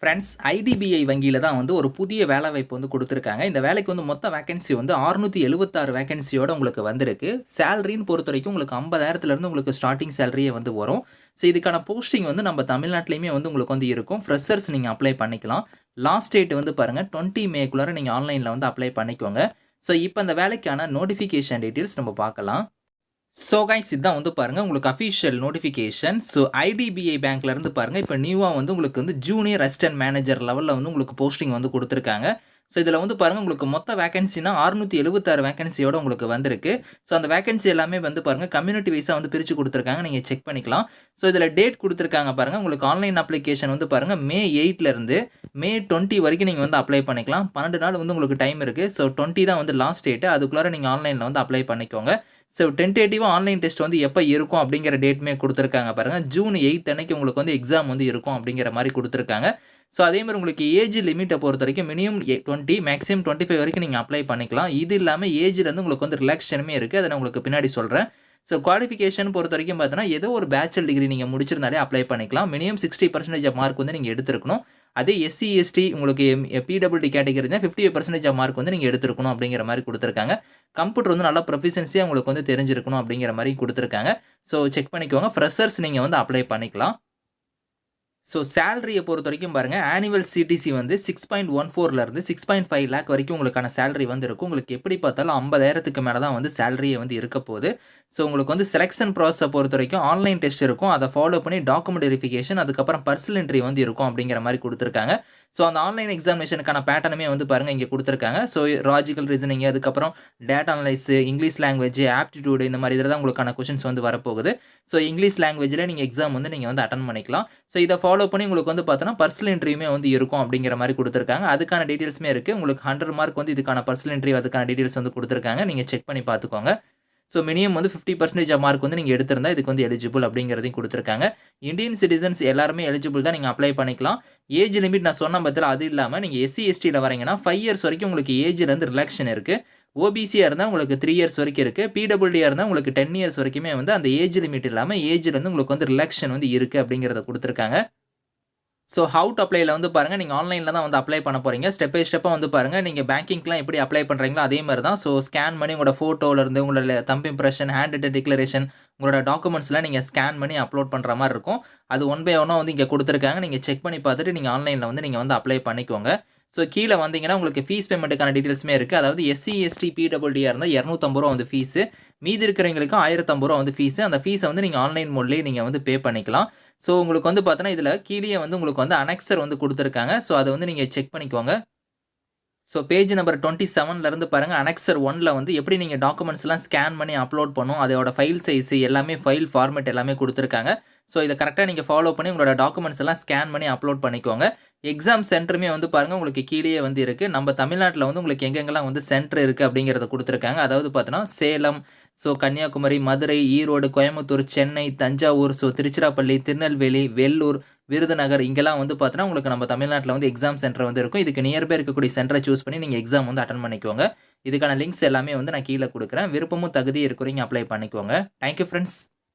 Friends IDBI வங்கியில் தான் வந்து ஒரு புதிய வேலைவாய்ப்பு வந்து கொடுத்துருக்காங்க. இந்த வேலைக்கு வந்து மொத்த வேகன்சி வந்து அறுநூற்றி எழுபத்தாறு வேகன்சியோட உங்களுக்கு வந்திருக்கு. சேலரின்னு பொறுத்த வரைக்கும் உங்களுக்கு ஐம்பதாயிரத்துலேருந்து உங்களுக்கு ஸ்டார்டிங் சேலரியே வந்து வரும். ஸோ இதுக்கான போஸ்டிங் வந்து நம்ம தமிழ்நாட்டிலையுமே வந்து உங்களுக்கு வந்து இருக்கும். ஃப்ரெஷர்ஸ் நீங்கள் அப்ளை பண்ணிக்கலாம். லாஸ்ட் டேட் வந்து பாருங்கள் டுவெண்ட்டி மேக்குள்ளார நீங்கள் ஆன்லைனில் வந்து அப்ளை பண்ணிக்கோங்க. ஸோ இப்போ இந்த வேலைக்கான நோட்டிஃபிகேஷன் டீட்டெயில்ஸ் நம்ம பார்க்கலாம். ஸோ கைஸ் இதுதான் வந்து பாருங்கள் உங்களுக்கு அஃபிஷியல் நோட்டிஃபிகேஷன் ஸோ ஐடிபிஐ பேங்க்லேருந்து பாருங்கள் இப்போ நியூவாக வந்து உங்களுக்கு வந்து ஜூனியர் அசிஸ்டன்ட் மேனேஜர் லெவலில் வந்து உங்களுக்கு போஸ்டிங் வந்து கொடுத்துருக்காங்க. ஸோ இதில் வந்து பாருங்கள் உங்களுக்கு மொத்த வேகன்சினா அறுநூற்றி எழுபத்தாறு வேகன்சியோட உங்களுக்கு வந்திருக்கு. ஸோ அந்த வேகன்சி எல்லாமே வந்து பாருங்கள் கம்யூனிட்டி வைஸாக வந்து பிரித்து கொடுத்துருக்காங்க. நீங்கள் செக் பண்ணிக்கலாம். ஸோ இதில் டேட் கொடுத்துருக்காங்க பாருங்கள் உங்களுக்கு ஆன்லைன் அப்ளிகேஷன் வந்து பாருங்கள் மே எயிட்லேருந்து மே டுவெண்ட்டி வரைக்கும் நீங்கள் வந்து அப்ளை பண்ணிக்கலாம். பன்னெண்டு நாள் வந்து உங்களுக்கு டைம் இருக்குது ஸோ டுவெண்ட்டி தான் வந்து லாஸ்ட் டேட்டு அதுக்குள்ளார நீங்கள் ஆன்லைனில் வந்து அப்ளை பண்ணிக்கோங்க. ஸோ டென்டேட்டிவாக ஆன்லைன் டெஸ்ட் வந்து எப்போ இருக்கும் அப்படிங்கிற டேட்டுமே கொடுத்துருக்காங்க பாருங்கள் ஜூன் எயிட் அன்னைக்கு உங்களுக்கு வந்து எக்ஸாம் வந்து இருக்கும் அப்படிங்கிற மாதிரி கொடுத்துருக்காங்க. ஸோ அதே மாதிரி உங்களுக்கு ஏஜ் லிமிட்டை பொறுத்த வரைக்கும் minimum twenty maximum twenty five வரைக்கும் நீங்கள் அப்ளை பண்ணிக்கலாம். இது இல்லாமல் ஏஜ்லேருந்து உங்களுக்கு வந்து ரிலாக்ஷனுமே இருக்குது அதை நான் உங்களுக்கு பின்னாடி சொல்கிறேன் ஸோ குவாலிஃபிகேஷன் பொறுத்த வரைக்கும் பார்த்தீங்கன்னா ஏதோ ஒரு பேச்சுலர் டிகிரி நீங்கள் முடிச்சிருந்தாலே அப்ளை பண்ணிக்கலாம். மினிமம் சிக்ஸ்டி பர்சன்டேஜ் மார்க் வந்து நீங்கள் எடுத்துருக்கணும். அதே எஸ்சி எஸ்டி உங்களுக்கு பிடபிள்டி கேட்டகரி தான் ஃபிஃப்டி பர்சன்டேஜ் மார்க் வந்து நீங்கள் எடுத்துருக்கணும் அப்படிங்கிற மாதிரி கொடுத்துருக்காங்க. கம்ப்யூட்டர் வந்து நல்லா ப்ரொஃபிஷியன்சியாக உங்களுக்கு வந்து தெரிஞ்சிருக்கணும் அப்படிங்கிற மாதிரி கொடுத்துருக்காங்க. ஸோ செக் பண்ணிக்கோங்க. ஃப்ரெஷர்ஸ் நீங்கள் வந்து அப்ளை பண்ணிக்கலாம். ஸோ சேலரியை பொறுத்த வரைக்கும் பாருங்கள் ஆனுவல் சிடிசி வந்து சிக்ஸ் பாயிண்ட் ஒன் ஃபோர்லேருந்து சிக்ஸ் பாயிண்ட் ஃபைவ் லேக் வரைக்கும் உங்களுக்கான சேலரி வந்து இருக்கும் உங்களுக்கு எப்படி பார்த்தாலும் ஐம்பதாயிரத்துக்கு மேலே தான் வந்து சேலரியை வந்து இருக்க போகுது. ஸோ உங்களுக்கு வந்து செலெக்ஷன் ப்ராசஸை பொறுத்த வரைக்கும் ஆன்லைன் டெஸ்ட் இருக்கும். அதை ஃபாலோ பண்ணி டாக்குமெண்ட் வெரிஃபிகேஷன் அதுக்கப்புறம் பர்சனல் என்ட்ரி வந்து இருக்கும் அப்படிங்கிற மாதிரி கொடுத்துருக்காங்க. ஸோ அந்த ஆன்லைன் எக்ஸாமினேஷனுக்கான பேட்டர்னுமே வந்து பாருங்கள் இங்கே கொடுத்துருக்காங்க. ஸோ லாஜிக்கல் ரீசனிங் அதுக்கப்புறம் data analyse English language aptitude இந்த மாதிரி இதில் தான் உங்களுக்கான கொஷின்ஸ் வந்து வரப்போகுது. ஸோ இங்கிலீஷ் லாங்குவேஜில் நீங்கள் எக்ஸாம் வந்து நீங்கள் வந்து அட்டன் பண்ணிக்கலாம். ஸோ இதை ஃபாலோ பண்ணி உங்களுக்கு வந்து பார்த்தோன்னா பர்சனல் இன்டர்வியூமே வந்து இருக்கும் அப்படிங்கிற மாதிரி கொடுத்துருக்காங்க. அதுக்கான டீட்டெயில்ஸுமே இருக்குது உங்களுக்கு ஹண்ட்ரட் மார்க் வந்து இதுக்கான பர்சனல் இன்டர்வியூ அதுக்கான டீட்டெயில்ஸ் வந்து கொடுத்துருக்காங்க. நீங்கள் செக் பண்ணி பார்த்துக்கோங்க. ஸோ மினிமம் வந்து ஃபிஃப்டி பர்சன்டேஜ் மார்க் வந்து நீங்கள் எடுத்திருந்தா இதுக்கு வந்து எலிஜிபிள் அப்படிங்கிறதையும் கொடுத்துருக்காங்க. இந்தியன் சிட்டிசன்ஸ் எல்லாருமே எலிஜிபிள் தான் நீங்கள் அப்ளை பண்ணிக்கலாம். ஏஜ் லிமிட் நான் சொன்ன பற்றில அது இல்லாமல் நீங்கள் எஸ்சி எஸ்டியில் வரீங்கன்னா ஃபைவ் இயர்ஸ் வரைக்கும் உங்களுக்கு ஏஜ்லேருந்து ரிலாக்ஷன் இருக்குது ஓபிசியாக இருந்தால் உங்களுக்கு த்ரீ இயர்ஸ் வரைக்கும் இருக்குது பிடபிள்யூடியாக இருந்தால் உங்களுக்கு டென் இயர்ஸ் வரைக்குமே வந்து அந்த ஏஜ் லிமிட் இல்லாமல் ஏஜ்லேருந்து உங்களுக்கு வந்து ரிலாக்ஷன் வந்து இருக்குது அப்படிங்கிறத கொடுத்துருக்காங்க. ஸோ ஹவு டு அப்ளைல வந்து பாருங்கள் நீங்கள் ஆன்லைனில் தான் வந்து அப்ளை பண்ண போகிறீங்க ஸ்டெப் பை ஸ்டெப்பாக வந்து பாருங்கள் நீங்கள் பேங்கிங்லாம் எப்படி அப்ளை பண்ணுறீங்களோ அதே மாதிரி தான். ஸோ ஸ்கேன் பண்ணி உங்களோட ஃபோட்டோலேருந்து உங்களோட thumb impression hand written declaration உங்களோட டாக்குமெண்ட்ஸ்லாம் நீங்கள் ஸ்கேன் பண்ணி அப்லோட் பண்ணுற மாதிரி இருக்கும். அது ஒன் பை ஒன்னாக வந்து இங்கே கொடுத்துருக்காங்க. நீங்கள் செக் பண்ணி பார்த்துட்டு நீங்கள் ஆன்லைனில் வந்து நீங்கள் வந்து அப்ளை பண்ணிக்கோங்க. ஸோ கீழே வந்தீங்கன்னா உங்களுக்கு ஃபீஸ் பேமெண்ட்டுக்கான டீட்டெயில்ஸுமே இருக்குது அதாவது எஸ்சி எஸ்டி பிடபிள்யூடியாக இருந்தால் இரநூத்தம்பது ரூபா வந்து ஃபீஸு மீதி இருக்கிறவங்களுக்கு ஆயிரத்தம்பது ரூபா வந்து ஃபீஸு அந்த ஃபீஸை வந்து நீங்கள் ஆன்லைன் மோட்லேயே நீங்கள் வந்து பே பண்ணிக்கலாம். ஸோ உங்களுக்கு வந்து பார்த்தோன்னா இதில் கீழே வந்து உங்களுக்கு வந்து அனெக்சர் வந்து கொடுத்துருக்காங்க. ஸோ அதை வந்து நீங்கள் செக் பண்ணிக்கோங்க. ஸோ பேஜ் நம்பர் டுவெண்ட்டி செவன்லேருந்து பாருங்கள் அனெக்சர் ஒனில் வந்து எப்படி நீங்கள் டாக்குமெண்ட்ஸ்லாம் ஸ்கேன் பண்ணி அப்லோட் பண்ணும் அதோட ஃபைல் சைஸ் எல்லாமே ஃபைல் ஃபார்மேட் எல்லாமே கொடுத்துருக்காங்க. ஸோ இதை கரெக்டாக நீங்கள் ஃபாலோ பண்ணி உங்களோட டாக்குமெண்ட்ஸ் எல்லாம் ஸ்கேன் பண்ணி அப்லோட் பண்ணிக்கோங்க. எக்ஸாம் சென்டருமே வந்து பாருங்கள் உங்களுக்கு கீழே வந்து இருக்குது நம்ம தமிழ்நாட்டில் வந்து உங்களுக்கு எங்கெங்கெல்லாம் வந்து சென்டர் இருக்குது அப்படிங்கிறத கொடுத்துருக்காங்க. அதாவது பார்த்தோன்னா சேலம் ஸோ கன்னியாகுமரி மதுரை ஈரோடு கோயம்புத்தூர் சென்னை தஞ்சாவூர் ஸோ திருச்சிராப்பள்ளி திருநெல்வேலி வெள்ளூர் விருதுநகர் இங்கெல்லாம் வந்து பார்த்தோன்னா உங்களுக்கு நம்ம தமிழ்நாட்டில் வந்து எக்ஸாம் சென்டர் வந்து இருக்கும். இதுக்கு நியர்பை இருக்கக்கூடிய சென்டரை சூஸ் பண்ணி நீங்கள் எக்ஸாம் வந்து அட்டன் பண்ணிக்கோங்க. இதுக்கான லிங்க்ஸ் எல்லாமே வந்து நான் கீழே கொடுக்குறேன். விருப்பமும் தகுதி இருக்கிறீங்க அப்ளை பண்ணிக்கோங்க. Thank you friends